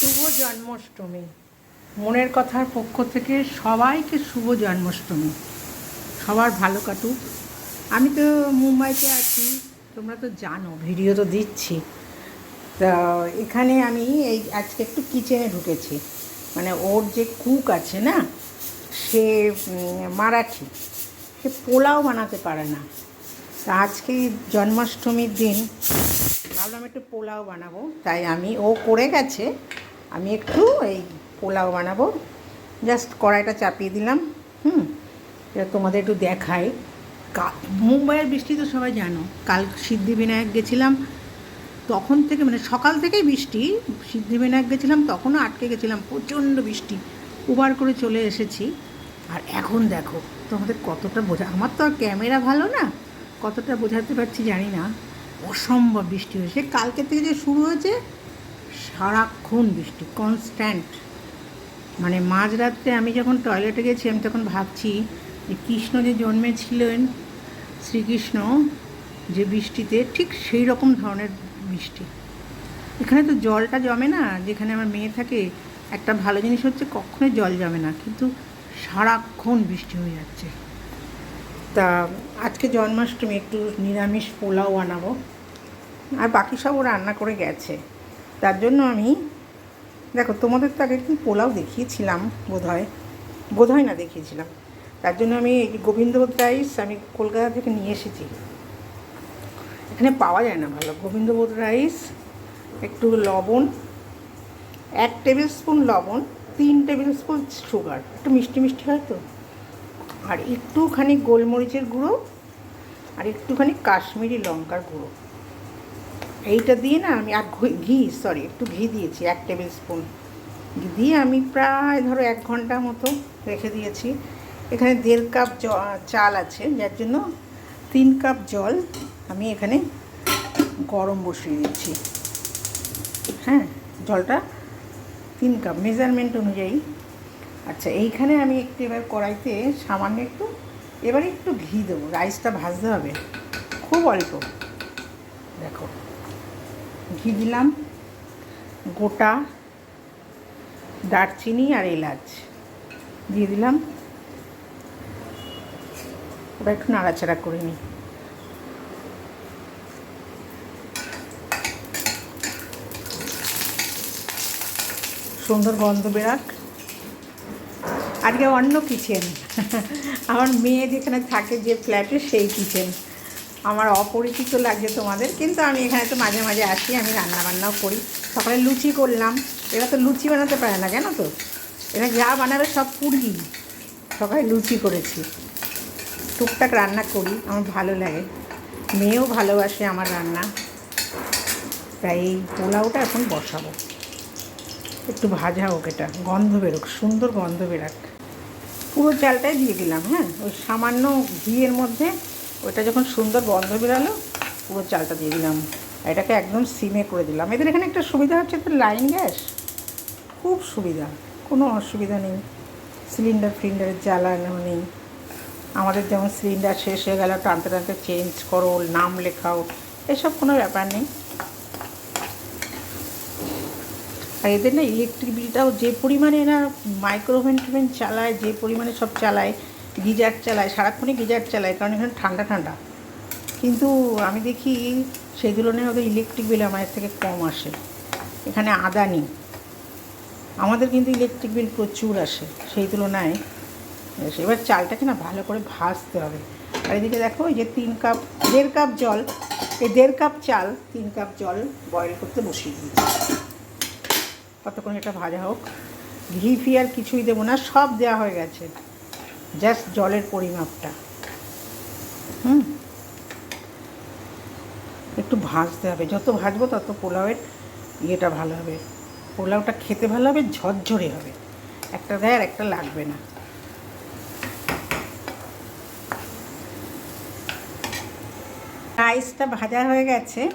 শুভ জন্মাষ্টমী। মনের কথার পক্ষ থেকে সবাইকে শুভ জন্মাষ্টমী। সবার ভালো কাটুক। আমি তো মুম্বাইতে আছি, তোমরা তো জানো, ভিডিও তো দিচ্ছি। তা এখানে আমি এই আজকে একটু কিচেনে ঢুকেছি। মানে ওর যে কুক আছে না, সে মারাঠি। সে পোলাও বানাতে পারে না। তা আজকে জন্মাষ্টমীর দিন ভাবলাম একটু পোলাও বানাবো। তাই আমি, ও করে গেছে। আমি একটু এই পোলাও বানাবো। জাস্ট কড়াইটা চাপিয়ে দিলাম, হুম? এটা তোমাদের একটু দেখাই। মুম্বাইয়ের বৃষ্টি তো সবাই জানো। কাল সিদ্ধিবিনায়ক গেছিলাম, তখন থেকে মানে সকাল থেকেই বৃষ্টি। সিদ্ধিবিনায়ক গেছিলাম, তখনও আটকে গেছিলাম, প্রচণ্ড বৃষ্টি। উবার করে চলে এসেছি। আর এখন দেখো, তোমাদের কতটা বোঝা, আমার তো আর ক্যামেরা ভালো না। কতটা বোঝাতে পারছি জানি না। অসম্ভব বৃষ্টি হয়েছে। কালকে থেকে যে শুরু হয়েছে সারাক্ষণ বৃষ্টি কনস্ট্যান্ট মানে মাঝরাত্রে আমি যখন টয়লেটে গেছি, আমি তখন ভাবছি যে কৃষ্ণ যে জন্মেছিলেন, শ্রীকৃষ্ণ যে বৃষ্টিতে, ঠিক সেই রকম ধরনের বৃষ্টি। এখানে তো জলটা জমে না, যেখানে আমার মেয়ে থাকে, একটা ভালো জিনিস হচ্ছে কখনোই জল জমে না, কিন্তু সারাক্ষণ বৃষ্টি হয়ে যাচ্ছে। তা আজকে জন্মাষ্টমী, একটু নিরামিষ পোলাও বানাবো। আর বাকি সব ও রান্না করে গেছে। তার জন্য আমি, দেখো তোমাদের তো আগে একদিন পোলাও দেখিয়েছিলাম বোধহয়। বোধহয় না দেখিয়েছিলাম। তার জন্য আমি গোবিন্দভোগ রাইস আমি কলকাতা থেকে নিয়ে এসেছি। এখানে পাওয়া যায় না ভালো। গোবিন্দভোগ রাইস, একটু লবণ, এক টেবিল স্পুন লবণ, তিন টেবিল স্পুন সুগার একটু মিষ্টি মিষ্টি হয় তো? আর একটুখানি গোলমরিচের গুঁড়ো, আর একটুখানি কাশ্মীরি লঙ্কার গুঁড়ো। এইটা দিয়ে না আমি আর ঘি- সরি একটু ঘি দিয়েছি, এক টেবিল স্পুন দিয়ে আমি প্রায় ধরো এক ঘণ্টা মতো রেখে দিয়েছি। এখানে দেড় কাপ চাল আছে, যার জন্য তিন কাপ জল আমি এখানে গরম বসিয়ে দিচ্ছি। হ্যাঁ জলটা তিন কাপ মেজারমেন্ট অনুযায়ী। আচ্ছা এইখানে আমি একটু এবার কড়াইতে সামান্য একটু, এবার একটু ঘি দেবো। রাইসটা ভাজতে হবে, খুব অল্প। দেখো। ঘি দিলাম, গোটা দারচিনি আর এলাচ দিয়ে দিলাম। ওটা একটু নাড়াচাড়া করে নিই। সুন্দর গন্ধ বেরাক। আজকে অন্য কিচেন আমার মেয়ে যেখানে থাকে যে ফ্ল্যাটে সেই কিচেন আমার অপরিচিত লাগছে তোমাদের, কিন্তু আমি এখানে তো মাঝে মাঝে আসি, আমি রান্না বান্নাও করি। সকালে লুচি করলাম, এরা তো লুচি বানাতে পারে না, জানো তো? এরা যা বানাবে সব পুরি। সকালে লুচি করেছি। টুকটাক রান্না করি, আমার ভালো লাগে। মেয়েও ভালোবাসে আমার রান্না। তাই এই পোলাওটা এখন বসাবো। একটু ভাজা হোক এটা, গন্ধ বেরোক, সুন্দর গন্ধ বেরাক। পুরো চালটাই দিয়ে দিলাম হ্যাঁ? ওই সামান্য ঘিয়ের মধ্যে ওটা যখন সুন্দর গন্ধ বেরালো, পুরো চালটা দিয়ে দিলাম। এটাকে একদম সিমে করে দিলাম। এদের এখানে একটা সুবিধা হচ্ছে তো লাইন গ্যাস খুব সুবিধা, কোনো অসুবিধা নেই। সিলিন্ডার ফিলিন্ডারের জ্বালানো নেই। আমাদের যেমন সিলিন্ডার শেষ হয়ে গেল, টানতে টানতে চেঞ্জ করো, নাম লেখাও, এসব কোনো ব্যাপার নেই। আর এদের না ইলেকট্রিক বিলটাও যে পরিমাণে এরা মাইক্রোওভেন টোভেন চালায়, যে পরিমাণে সব চালায় গিজার চালায়, সারাক্ষণই গিজার চালায়, কারণ এখানে ঠান্ডা ঠান্ডা। কিন্তু আমি দেখি সেই তুলনায় ওদের ইলেকট্রিক বিল আমাদের থেকে কম আসে। এখানে আদানি আমাদের কিন্তু ইলেকট্রিক বিল প্রচুর আসে, সেই তুলনায়। এবার চালটাকে না ভালো করে ভাজতে হবে। আর এদিকে দেখো, এই যে তিন কাপ, দেড় কাপ জল, এই দেড় কাপ চাল, তিন কাপ জল বয়েল করতে বসিয়ে দিয়েছি। কতক্ষণ এটা ভাজা হোক। ঘি ফি আর কিছুই দেবো না, সব দেওয়া হয়ে গেছে। জাস্ট জলের পরিমাপটা। হুম? একটু ভাজতে হবে। যত ভাজবো তত পোলাওয়ের ইয়েটা ভালো হবে। পোলাওটা খেতে ভালো হবে, ঝরঝরে হবে। একটা দেয় আর একটা লাগবে না। রাইসটা ভাজা হয়ে গেছে।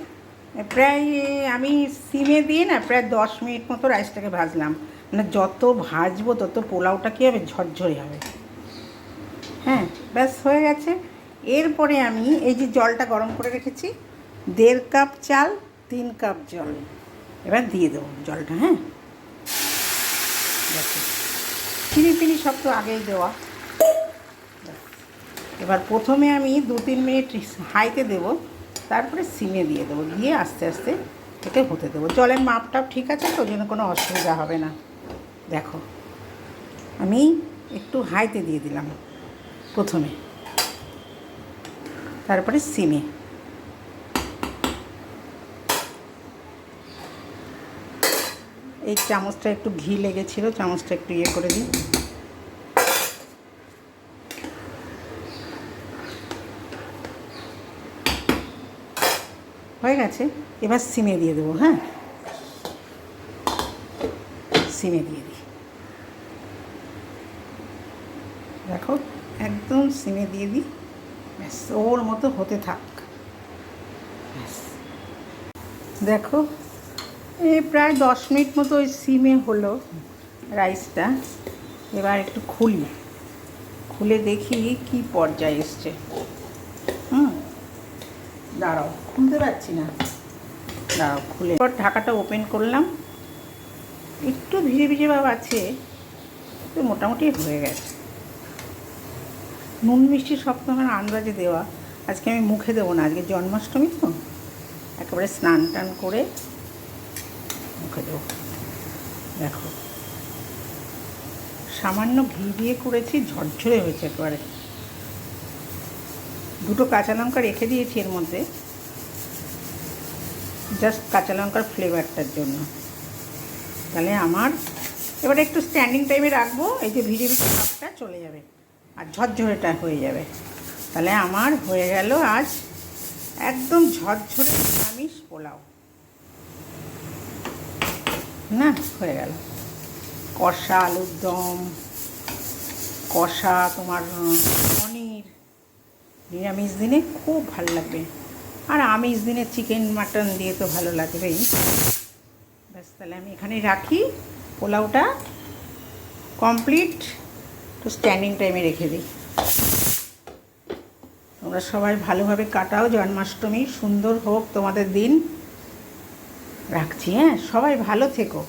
প্রায় আমি সিমে দিয়ে না প্রায় দশ মিনিট মতো রাইসটাকে ভাজলাম। মানে যত ভাজবো তত পোলাওটা কী হবে? ঝরঝরে হবে। হ্যাঁ ব্যাস হয়ে গেছে। এরপরে আমি এই যে জলটা গরম করে রেখেছি, দেড় কাপ চাল, তিন কাপ জল। এবার দিয়ে দেবো জলটা হ্যাঁ? দেখো, চিনি ফিনি সব তো আগেই দেওয়া। এবার প্রথমে আমি দু তিন মিনিট হাইতে দেবো, তারপরে সিমে দিয়ে দেবো, দিয়ে আস্তে আস্তে এতে হতে দেবো। জলের মাপটাও ঠিক আছে তো জন্য কোনো অসুবিধা হবে না। দেখো, আমি একটু হাইতে দিয়ে দিলাম। প্রথমে। তারপরে সিমে। এই চামচটা একটু ঘি লেগেছিল, চামচটা একটু ইয়ে করে দিই। হয়ে গেছে? এবার সিমে দিয়ে দেবো হ্যাঁ? সিমে দিয়ে দিই দেখো একদম সিমে দিয়ে দিই। ব্যাস, ওর মতো হতে থাক। দেখো, এই প্রায় দশ মিনিট মতো ওই সিমে হলো রাইসটা। এবার একটু খুলি। খুলে দেখি কি পর্যায়ে এসছে। হুম, দাঁড়াও, খুলতে পারছি না। দাঁড়াও, খুলে। এবার ঢাকাটা ওপেন করলাম। একটু ভিজে ভিজে ভাব আছে মোটামুটি হয়ে গেছে। নুন মিষ্টি সব তো আমার আন্দাজে দেওয়া। আজকে আমি মুখে দেবো না, আজকে জন্মাষ্টমী তো। একেবারে স্নান টান করে মুখে দেবো। দেখো। সামান্য ঘি দিয়ে করেছি, ঝরঝরে হয়েছে একেবারে। দুটো কাঁচা লঙ্কা রেখে দিয়েছি এর মধ্যে। জাস্ট কাঁচা লঙ্কার ফ্লেভারটার জন্য। তাহলে আমার, এবারে একটু স্ট্যান্ডিং টাইমে রাখব, এই যে ভিজে ভিজে ভাবটা চলে যাবে। আর ঝরঝরেটা হয়ে যাবে। তাহলে আমার হয়ে গেল আজ একদম ঝরঝরে নিরামিষ পোলাও। না, হয়ে গেল। কষা আলুর দম, কষা তোমার পনির। নিরামিষ দিনে খুব ভালো লাগবে। আর আমিষ দিনে চিকেন, মাটন দিয়ে তো ভালো লাগবেই। ব্যাস, তাহলে আমি এখানে রাখি। পোলাওটা কমপ্লিট। তো স্ট্যান্ডিং টাইমে রেখে দিই। তোমরা সবাই ভালোভাবে কাটাও, জন্মাষ্টমী সুন্দর হোক তোমাদের দিন। রাখছি হ্যাঁ? সবাই ভালো থেকো।